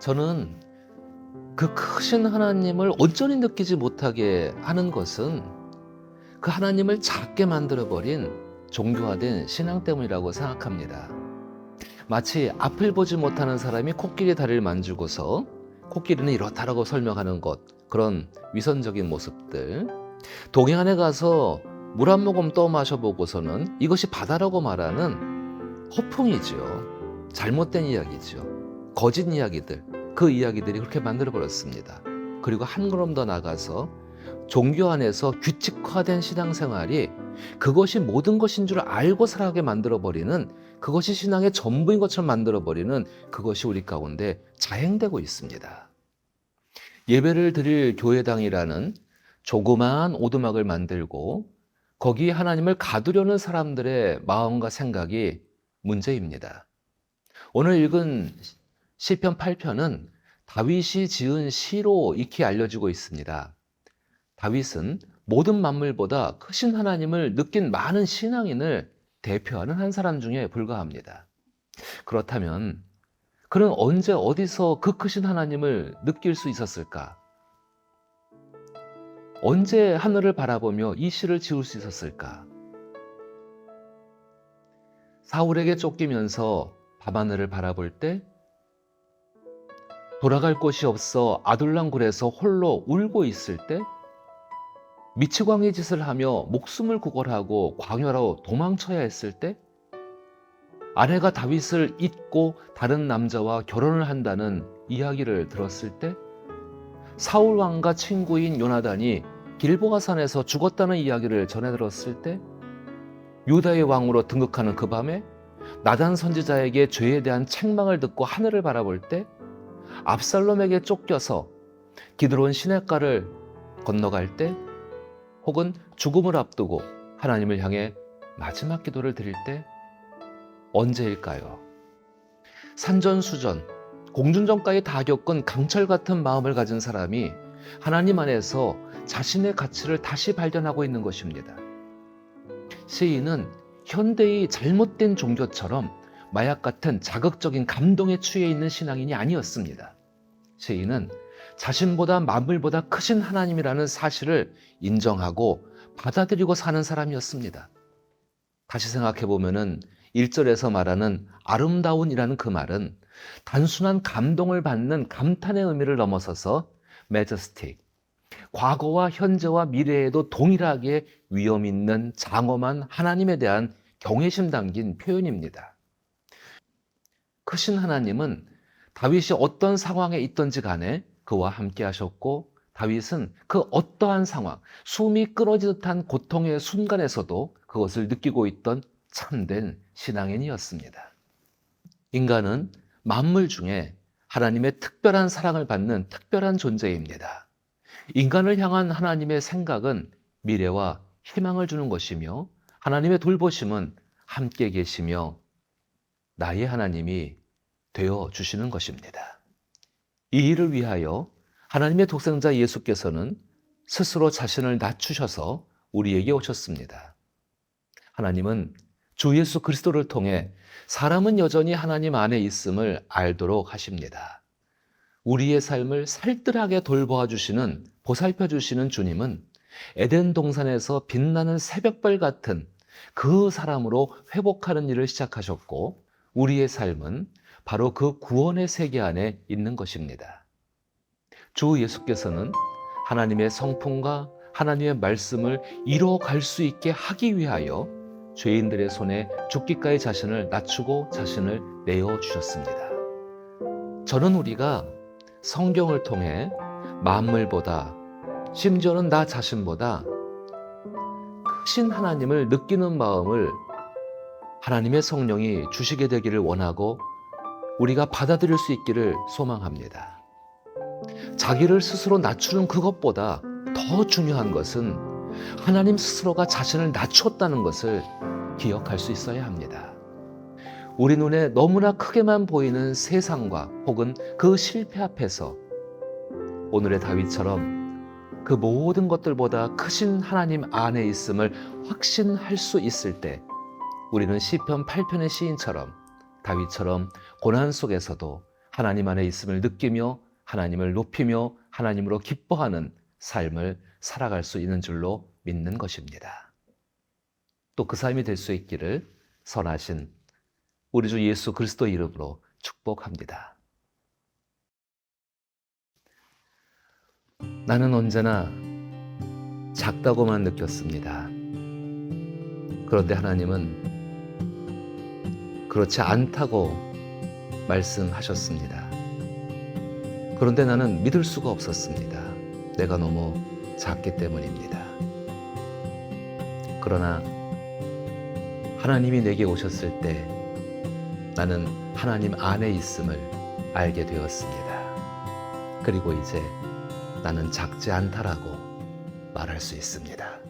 저는 그 크신 하나님을 온전히 느끼지 못하게 하는 것은 그 하나님을 작게 만들어버린 종교화된 신앙 때문이라고 생각합니다. 마치 앞을 보지 못하는 사람이 코끼리 다리를 만지고서 코끼리는 이렇다라고 설명하는 것, 그런 위선적인 모습들. 동해안에 가서 물 한 모금 떠 마셔보고서는 이것이 바다라고 말하는 허풍이죠. 잘못된 이야기죠. 거짓 이야기들. 그 이야기들이 그렇게 만들어 버렸습니다. 그리고 한 걸음 더 나가서 종교 안에서 규칙화된 신앙생활이 그것이 모든 것인 줄 알고 살아가게 만들어 버리는 그것이 신앙의 전부인 것처럼 만들어 버리는 그것이 우리 가운데 자행되고 있습니다. 예배를 드릴 교회당이라는 조그마한 오두막을 만들고 거기에 하나님을 가두려는 사람들의 마음과 생각이 문제입니다. 오늘 읽은 시편 8편은 다윗이 지은 시로 익히 알려지고 있습니다. 다윗은 모든 만물보다 크신 하나님을 느낀 많은 신앙인을 대표하는 한 사람 중에 불과합니다. 그렇다면 그는 언제 어디서 그 크신 하나님을 느낄 수 있었을까? 언제 하늘을 바라보며 이 시를 지을 수 있었을까? 사울에게 쫓기면서 밤하늘을 바라볼 때 돌아갈 곳이 없어 아둘랑굴에서 홀로 울고 있을 때 미치광이 짓을 하며 목숨을 구걸하고 광야로 도망쳐야 했을 때 아내가 다윗을 잊고 다른 남자와 결혼을 한다는 이야기를 들었을 때 사울 왕과 친구인 요나단이 길보아 산에서 죽었다는 이야기를 전해 들었을 때 유다의 왕으로 등극하는 그 밤에 나단 선지자에게 죄에 대한 책망을 듣고 하늘을 바라볼 때 압살롬에게 쫓겨서 기드론 시냇가를 건너갈 때 혹은 죽음을 앞두고 하나님을 향해 마지막 기도를 드릴 때 언제일까요? 산전수전, 공중전까지 다 겪은 강철 같은 마음을 가진 사람이 하나님 안에서 자신의 가치를 다시 발견하고 있는 것입니다. 시인은 현대의 잘못된 종교처럼 마약 같은 자극적인 감동에 취해 있는 신앙인이 아니었습니다. 시인은 자신보다 만물보다 크신 하나님이라는 사실을 인정하고 받아들이고 사는 사람이었습니다. 다시 생각해 보면은 1절에서 말하는 아름다운이라는 그 말은 단순한 감동을 받는 감탄의 의미를 넘어서서 majestic, 과거와 현재와 미래에도 동일하게 위험 있는 장엄한 하나님에 대한 경외심 담긴 표현입니다. 크신 하나님은 다윗이 어떤 상황에 있던지 간에 그와 함께 하셨고 다윗은 그 어떠한 상황, 숨이 끊어지듯 한 고통의 순간에서도 그것을 느끼고 있던 참된 신앙인이었습니다. 인간은 만물 중에 하나님의 특별한 사랑을 받는 특별한 존재입니다. 인간을 향한 하나님의 생각은 미래와 희망을 주는 것이며 하나님의 돌보심은 함께 계시며 나의 하나님이 되어 주시는 것입니다. 이 일을 위하여 하나님의 독생자 예수께서는 스스로 자신을 낮추셔서 우리에게 오셨습니다. 하나님은 주 예수 그리스도를 통해 사람은 여전히 하나님 안에 있음을 알도록 하십니다. 우리의 삶을 살뜰하게 돌보아 주시는 보살펴 주시는 주님은 에덴 동산에서 빛나는 새벽별 같은 그 사람으로 회복하는 일을 시작하셨고 우리의 삶은 바로 그 구원의 세계 안에 있는 것입니다. 주 예수께서는 하나님의 성품과 하나님의 말씀을 이뤄갈 수 있게 하기 위하여 죄인들의 손에 죽기까지 자신을 낮추고 자신을 내어 주셨습니다. 저는 우리가 성경을 통해 만물보다 심지어는 나 자신보다 크신 하나님을 느끼는 마음을 하나님의 성령이 주시게 되기를 원하고 우리가 받아들일 수 있기를 소망합니다. 자기를 스스로 낮추는 그것보다 더 중요한 것은 하나님 스스로가 자신을 낮췄다는 것을 기억할 수 있어야 합니다. 우리 눈에 너무나 크게만 보이는 세상과 혹은 그 실패 앞에서 오늘의 다윗처럼 그 모든 것들보다 크신 하나님 안에 있음을 확신할 수 있을 때 우리는 시편 8편의 시인처럼 다윗처럼 고난 속에서도 하나님 안에 있음을 느끼며 하나님을 높이며 하나님으로 기뻐하는 삶을 살아갈 수 있는 줄로 믿는 것입니다. 또 그 삶이 될 수 있기를 선하신 우리 주 예수 그리스도 이름으로 축복합니다. 나는 언제나 작다고만 느꼈습니다. 그런데 하나님은 그렇지 않다고 말씀하셨습니다. 그런데 나는 믿을 수가 없었습니다. 내가 너무 작기 때문입니다. 그러나 하나님이 내게 오셨을 때 나는 하나님 안에 있음을 알게 되었습니다. 그리고 이제 나는 작지 않다라고 말할 수 있습니다.